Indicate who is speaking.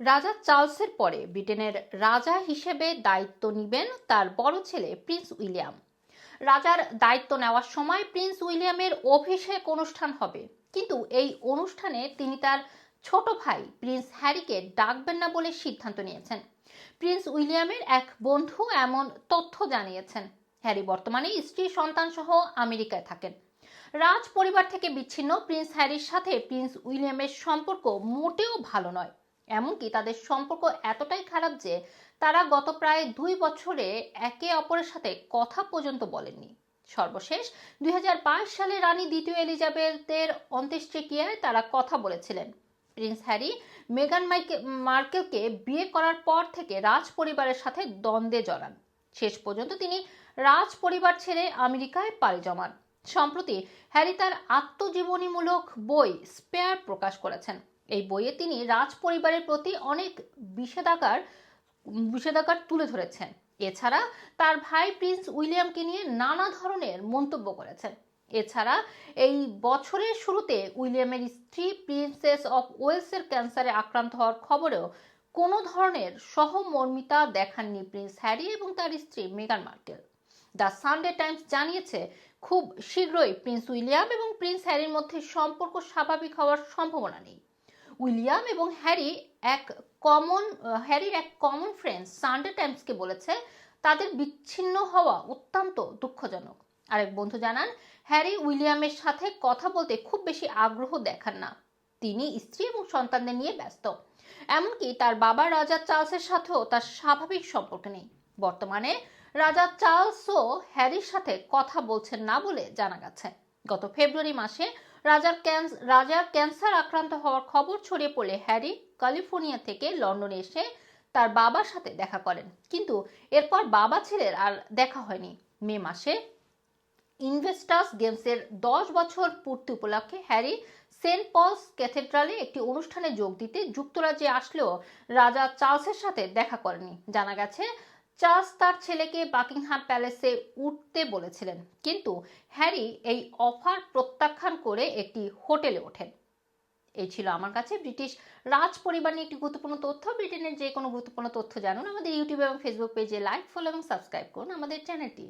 Speaker 1: রাজা চার্লসের পরে ব্রিটেনের রাজা হিসেবে দায়িত্ব নেবেন তার বড় ছেলে প্রিন্স উইলিয়াম। রাজার দায়িত্ব নেওয়ার সময় প্রিন্স উইলিয়ামের অভিষেক অনুষ্ঠান হবে। কিন্তু এই অনুষ্ঠানে তিনি তার ছোট ভাই প্রিন্স হ্যারিকে ডাকবেন না বলে সিদ্ধান্ত নিয়েছেন। প্রিন্স উইলিয়ামের এক বন্ধু এমন তথ্য জানিয়েছেন। হ্যারি বর্তমানে স্ত্রী সন্তান সহ আমেরিকায় থাকেন। রাজ পরিবার থেকে বিচ্ছিন্ন প্রিন্স হ্যারির সাথে প্রিন্স উইলিয়ামের সম্পর্ক মোটেও ভালো নয়। এমনকি তাদের সম্পর্ক এতটাই খারাপ যে তারা গত প্রায় দুই বছরে একে অপরের সাথে কথা পর্যন্ত বলেননি। সর্বশেষ দুই হাজার পাঁচ সালে রানী দ্বিতীয় এলিজাবেথের অন্ত্যেষ্টিক্রিয়ায় তারা কথা বলেছিলেন। প্রিন্স হ্যারি মেগান মার্কেলকে বিয়ে করার পর থেকে রাজ পরিবারের সাথে দ্বন্দ্বে জড়ান। শেষ পর্যন্ত তিনি রাজ পরিবার ছেড়ে আমেরিকায় পাড়ি জমান। সম্প্রতি হ্যারি তার আত্মজীবনীমূলক বই স্পেয়ার প্রকাশ করেছেন। এই বইয়ে তিনি রাজ পরিবারের প্রতি অনেক বিষেধাগার বিষেধাগার তুলে ধরেছেন। এছাড়া তার ভাই প্রিন্স উইলিয়ামকে নিয়ে নানা ধরনের মন্তব্য করেছেন। এছাড়া এই বছরের শুরুতে উইলিয়ামের স্ত্রী প্রিন্সেস অফ ওয়েলসের ক্যান্সারে আক্রান্ত হওয়ার খবরেও কোনো ধরনের সহমর্মিতা দেখাননি প্রিন্স হ্যারি এবং তার স্ত্রী মেগান মার্কেল। দ্য সানডে টাইমস জানিয়েছে, খুব শীঘ্রই প্রিন্স উইলিয়াম এবং প্রিন্স হ্যারির মধ্যে সম্পর্ক স্বাভাবিক হওয়ার সম্ভাবনা নেই। উইলিয়াম এবং হ্যারি এক কমন হ্যারির এক কমন ফ্রেন্ড সানডে টাইমসকে বলেছে, তাদের বিচ্ছিন্ন হওয়া অত্যন্ত দুঃখজনক। আরেক বন্ধু জানান, হ্যারি উইলিয়ামের সাথে কথা বলতে খুব বেশি আগ্রহ দেখান না। তিনি স্ত্রী এবং সন্তানদের নিয়ে ব্যস্ত। এমনকি তার বাবা রাজা চার্লসের সাথেও তার স্বাভাবিক সম্পর্ক নেই। বর্তমানে রাজা চার্লসও হ্যারির সাথে কথা বলছেন না বলে জানা গেছে। গত ফেব্রুয়ারি মাসে রাজার রাজার ক্যান্সার আক্রান্ত হওয়ার খবর ছড়িয়ে পড়লে হ্যারি ক্যালিফোর্নিয়া থেকে লন্ডনে এসে তার বাবার সাথে দেখা করেন। কিন্তু এরপর বাবা ছেলের আর দেখা হয়নি। মে মাসে ইনভেস্টার্স গেমসের দশ বছর পূর্তি উপলক্ষে হ্যারি সেন্ট পলস ক্যাথেড্রালে একটি অনুষ্ঠানে যোগ দিতে যুক্তরাজ্যে আসলেও রাজা চার্লসের সাথে দেখা করেনি। জানা গেছে চার্লস তার ছেলেকে বাকিংহাম প্যালেসে উঠতে বলেছিলেন। কিন্তু হ্যারি এই অফার প্রত্যাখ্যান করে একটি হোটেলে ওঠেন। এই ছিল আমার কাছে ব্রিটিশ রাজ পরিবার নিয়ে একটি গুরুত্বপূর্ণ তথ্য। ব্রিটেনের যে কোনো গুরুত্বপূর্ণ তথ্য জানুন আমাদের ইউটিউব এবং ফেসবুক পেজে লাইক ফলো এবং সাবস্ক্রাইব করুন আমাদের চ্যানেলটি